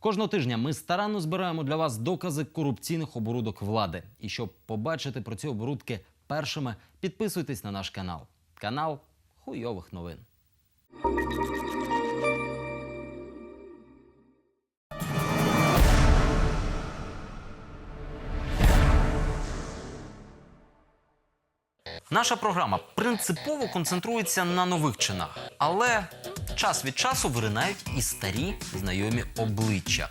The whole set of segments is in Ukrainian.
Кожного тижня ми старанно збираємо для вас докази корупційних оборудок влади. І щоб побачити про ці оборудки першими, підписуйтесь на наш канал. Канал хуйових новин. Наша програма принципово концентрується на нових чинах, але час від часу виринають і старі знайомі обличчя.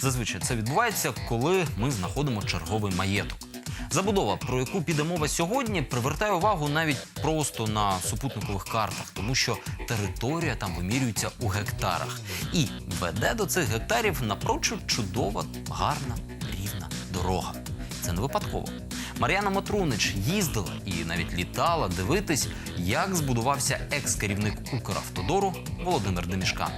Зазвичай це відбувається, коли ми знаходимо черговий маєток. Забудова, про яку піде мова сьогодні, привертає увагу навіть просто на супутникових картах, тому що територія там вимірюється у гектарах. І веде до цих гектарів напрочуд чудова, гарна, рівна дорога. Це не випадково. Мар'яна Матрунич їздила і навіть літала дивитись, як збудувався екс-керівник Укравтодору Володимир Демішкан.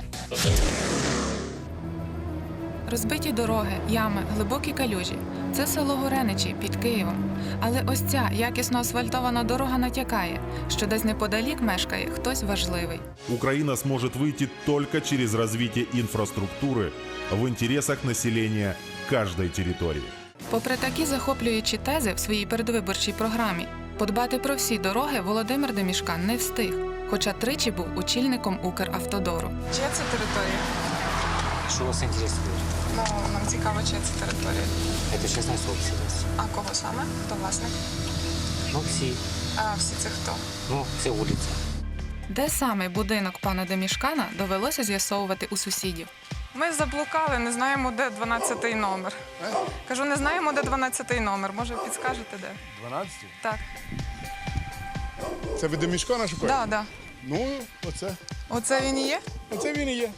Розбиті дороги, ями, глибокі калюжі. Це село Гореничі під Києвом. Але ось ця якісно асфальтована дорога натякає, що десь неподалік мешкає хтось важливий. Украина сможет выйти только через развитие инфраструктуры в интересах населения каждой территории. Попри такі захоплюючі тези в своїй передвиборчій програмі, подбати про всі дороги Володимир Демішкан не встиг, хоча тричі був очільником Укравтодору. Чия це територія? Что вас интересует? Ну, нам цікаво, чия це територія. Это частная собственность. А кого саме? Хто власник? Ну, все. А всі це хто? Ну, все улицы. Де саме будинок пана Демішкана довелося з'ясовувати у сусідів. Ми заблукали, не знаємо, де 12-й номер. Кажу, не знаємо, де 12-й номер. Може, підскажете, де? 12? Так, Це ви до мішкана шукаєте? да, да. Ну, оце. Оце він і є? Оце він і є.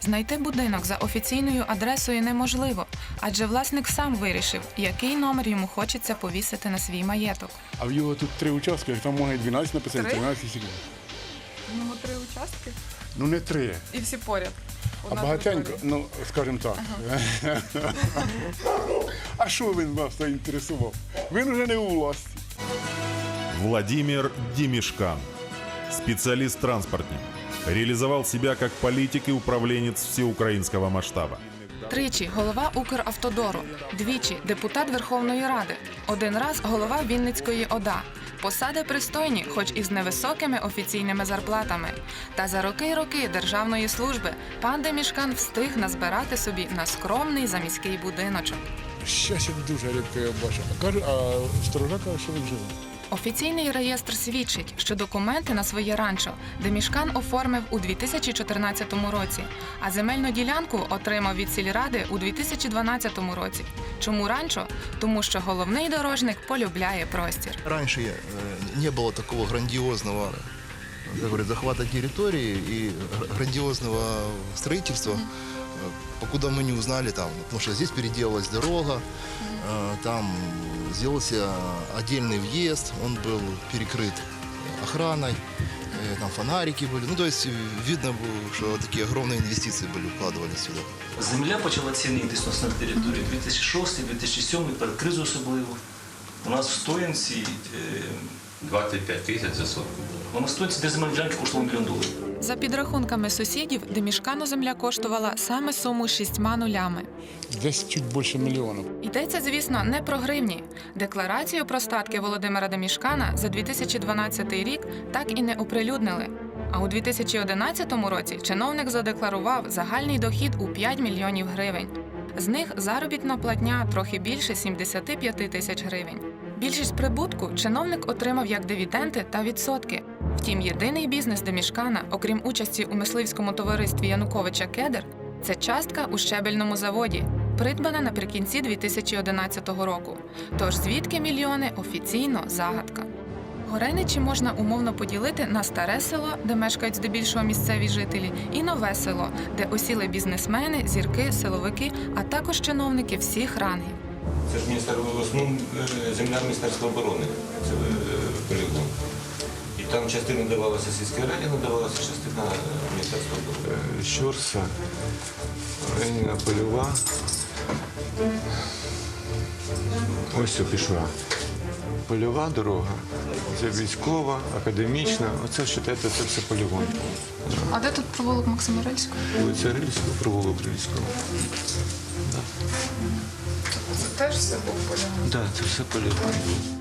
Знайти будинок за офіційною адресою неможливо, адже власник сам вирішив, який номер йому хочеться повісити на свій маєток. А в його тут три участки, там можна і 12 написати, Три? 13 і сіли. У нього три участки. Ну не три, І всі поряд. А багатенько, ну, скажімо так. а що він вас заінтересував? Він уже не у власті. Владимир Демишкан. Специалист-транспортник. Реализовал себя как политик и управленец всеукраинского масштаба. Тричі голова Укравтодору, двічі депутат Верховної Ради, один раз голова Вінницької ОДА. Посади пристойні, хоч і з невисокими офіційними зарплатами. Та за роки й роки державної служби пан Демішкан встиг назбирати собі на скромний заміський будиночок. Щастя дуже рідко я бачу. А каже, а сторожа каже, що він живе. Офіційний реєстр свідчить, що документи на своє ранчо Демішкан оформив у 2014 році, а земельну ділянку отримав від сільради у 2012 році. Чому ранчо? Тому що головний дорожник полюбляє простір. Раньше э, не было такого грандиозного как говорят, захвата территории и гр- грандиозного строительства, э, покуда мы не узнали там, потому что здесь переделалась дорога, э, там сделался отдельный въезд, он был перекрыт охраной, э, там фонарики были, ну то есть э, видно было, что такие огромные инвестиции были вкладывались сюда. Земля почала цінитись у нас на території 2006-2007, перед кризою особливо. У нас в Стоянці, е, 25 тисяч за сотку. у нас в Стоянці, де земельні ділянки коштували мільйон доларів. За підрахунками сусідів, Демішкану земля коштувала саме суму шістьма нулями. Десь чуть більше мільйона. Йдеться, звісно, не про гривні. Декларацію про статки Володимира Демішкана за 2012 рік так і не оприлюднили. А у 2011 році чиновник задекларував загальний дохід у 5 мільйонів гривень. З них заробітна платня трохи більше 75 тисяч гривень. Більшість прибутку чиновник отримав як дивіденди та відсотки. Втім, єдиний бізнес Демішкана, окрім участі у мисливському товаристві Януковича Кедр, це частка у щебельному заводі, придбана наприкінці 2011 року. Тож звідки мільйони офіційно загадка. Гореничі можна умовно поділити на старе село, де мешкають здебільшого місцеві жителі, і нове село, де осіли бізнесмени, зірки, силовики, а також чиновники всіх рангів. Це ж міністерство, основному е, земля Міністерства оборони. Це е, полігон. І там частина давалася сільській раді, надавалася частина е, Міністерства оборони. Щорса, Леніна Польова. Ось що пішла. Польова дорога. Це військова, академічна. Оце вважаєте, це все полігон. А де тут провулок Максимирильського? Вулиця Рильського, провулок Рильського. Теж все був полігон. Так, це все полігон.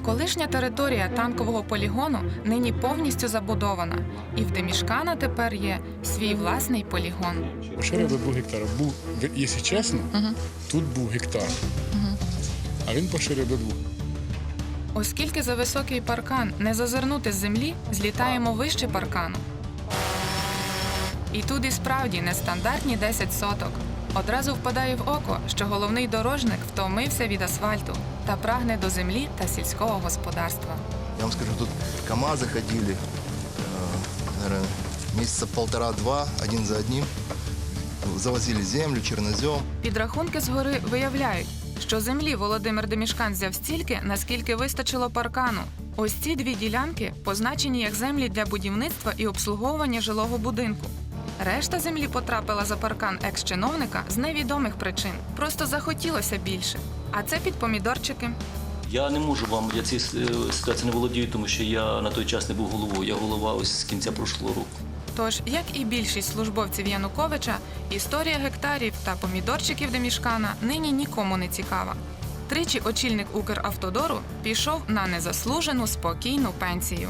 Колишня територія танкового полігону нині повністю забудована, і в Демішкана тепер є свій власний полігон. Поширений був гектар. Був, якщо чесно, тут був гектар. А він поширив до двох. Оскільки за високий паркан не зазирнути з землі, злітаємо вище паркану. І тут і справді нестандартні 10 соток. Одразу впадає в око, що головний дорожник втомився від асфальту та прагне до землі та сільського господарства. Я вам скажу, тут КАМАЗы ходили, наверное, месяца полтора-два, один за одним. Завозили землю, чернозем. Підрахунки згори виявляють, що землі Володимир Демішкан взяв стільки, наскільки вистачило паркану. Ось ці дві ділянки позначені як землі для будівництва і обслуговування жилого будинку. Решта землі потрапила за паркан екс-чиновника з невідомих причин. Просто захотілося більше. А це під помідорчики. Я не можу вам, я цією е, ситуацією не володію, тому що я на той час не був головою. Я голова ось з кінця прошлого року. Тож, як і більшість службовців Януковича, історія гектарів та помідорчиків Демішкана нині нікому не цікава. Тричі очільник Укравтодору пішов на незаслужену спокійну пенсію.